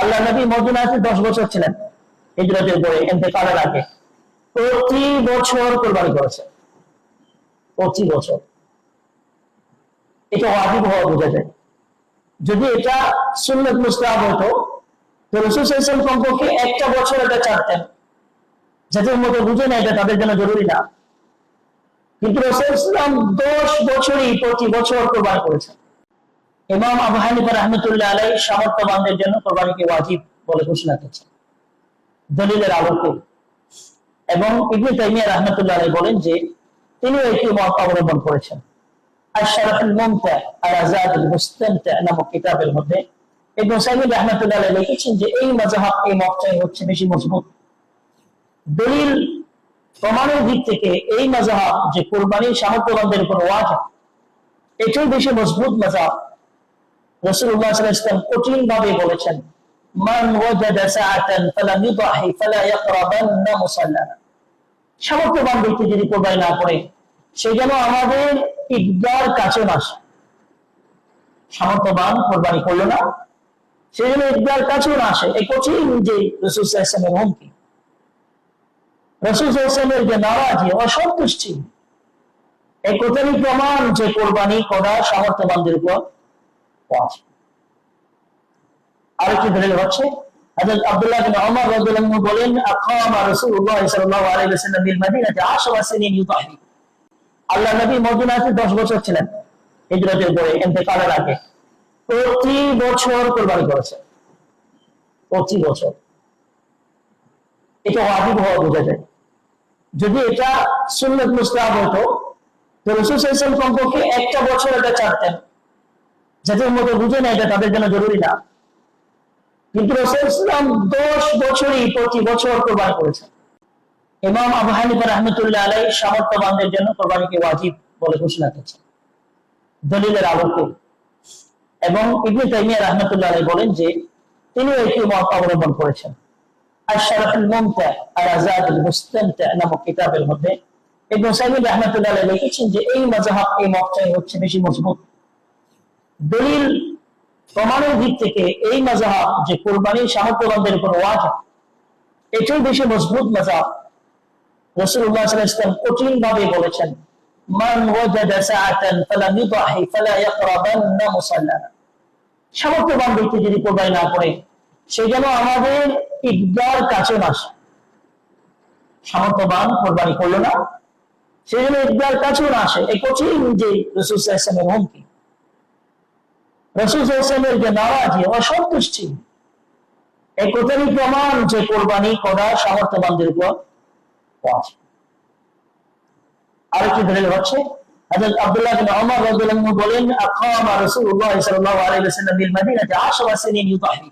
আল্লাহ নবী মদিনাতে দশ বছর ছিলেন, হিজরতের পরে এতেকালের আগে। প্রতি বছর কোরবানি করেছেন প্রতি বছর। এটা ওয়াজিব হওয়া বোঝা যায়। যদি এটা সুন্নত মুস্তাহাব হতো, তো রসুল কমপক্ষে একটা বছর এটা চারতেন যাদের মতো বুঝে না এটা তাদের জন্য জরুরি না। কিন্তু রসুল ইসলাম দশ বছরই প্রতি বছর কোরবানি করেছেন। ইমাম আবু হানিফা রহমতুল্লাহ আলাই সামর্থ্যবানদের জন্য কোরবানিকে ওয়াজিব বলে ঘোষণা করেছেন দলিলের আলোকে। এবং ইবনে তাইমিয়া রহমতুল্লাহ আলাই বলেন যে, তিনি একটি মত অবলম্বন করেছেন। আশরাফুল মুমতা মুস্তামতা নামক কিতাবের মধ্যে ইবনে সাইমিন রহমতুল্লাহ আলাই লিখেছেন যে, এই মাযহাব এই মতটাই হচ্ছে বেশি মজবুত। দলিল প্রমাণের দিক থেকে এই মাযহাব যে কোরবানির সামর্থ্যবানদের উপর ওয়াজিব, এটাই বেশি মজবুত মাযহাব আলাইহি ওয়াসাল্লাম কঠিন ভাবে বলেছেন না কাছে না সে কঠিন যে হুমকি, রসুল যে নারাজি, অসন্তুষ্টি, এই কথারই প্রমাণ যে কোরবানি করা সামর্থ্যবানদের উপর আরেকটি দলিল হচ্ছে, হযরত আব্দুল্লাহ বিন ওমর রাদিয়াল্লাহু বলেন আকামা রাসূলুল্লাহ সাল্লাল্লাহু আলাইহি ওয়াসাল্লাম বিল মদিনাতে 10 সিনিন ইউতাহি। আল্লাহ নবী মদিনাতে 10 বছর ছিলেন, হিজরতের পরে, ইন্তেকালের আগে। প্রতি বছর কুরবানি করেছেন। প্রতি বছর। এটা ওয়াজিব হওয়া বোঝা যায়। যদি এটা সুন্নত মুস্তাহাব হতো রসুল কমপক্ষে একটা বছর এটা চারতেন যাদের মতো বুঝে না এটা তাদের জন্য জরুরি না। কিন্তু রসুল ইসলাম দশ বছরই প্রতি বছর কোরবানি করেছেন। ইমাম আবু হানিফা রহমতুল্লাহ আলাই সামর্থ্যবানদের জন্য কোরবানিকে ওয়াজিব বলে ঘোষণা করেছেন। দলিলের আলোকে। এবং ইবনে তাইমিয়া রহমতুল্লাহ আলাই বলেন যে, তিনি একটি মত অবলম্বন করেছেন। আশরাফুল মুমতা আর আজাদুল মুস্তামতা নামক কিতাবের মধ্যে। ইবনে সাইমিন রহমতুল্লাহ আলাই লিখেছেন যে, এই মাযহাব, এই মতটাই হচ্ছে বেশি মজবুত। দলিল প্রমাণের দিক থেকে এই মাযহাব যে কোরবানির সামর্থ্যবানদের উপর ওয়াজিব, এটাই বেশি মজবুত সাল্লাল্লাহু আলাইহি ওয়াসাল্লাম কঠিন ভাবে বলেছেন সামর্থ্যবান যদি কোরবানি না করে, সে যেন আমাদের কাছে সামর্থ্যবান কোরবানি না কাছেও আসে। এই কঠিন যে রসুল হুমকি। রসুল সাল্লামের যে নারাজি অসন্তুষ্টি এই কথারই প্রমাণ যে কোরবানি করা সামর্থ্যবানদের উপর আরেকটি দলিল হচ্ছে আব্দুল্লাহ বলেন আকামা রাসূলুল্লাহ সাল্লাল্লাহু আলাইহি ওয়াসাল্লাম বিল মদিনাতে 10 সিনিন ইউতাহি।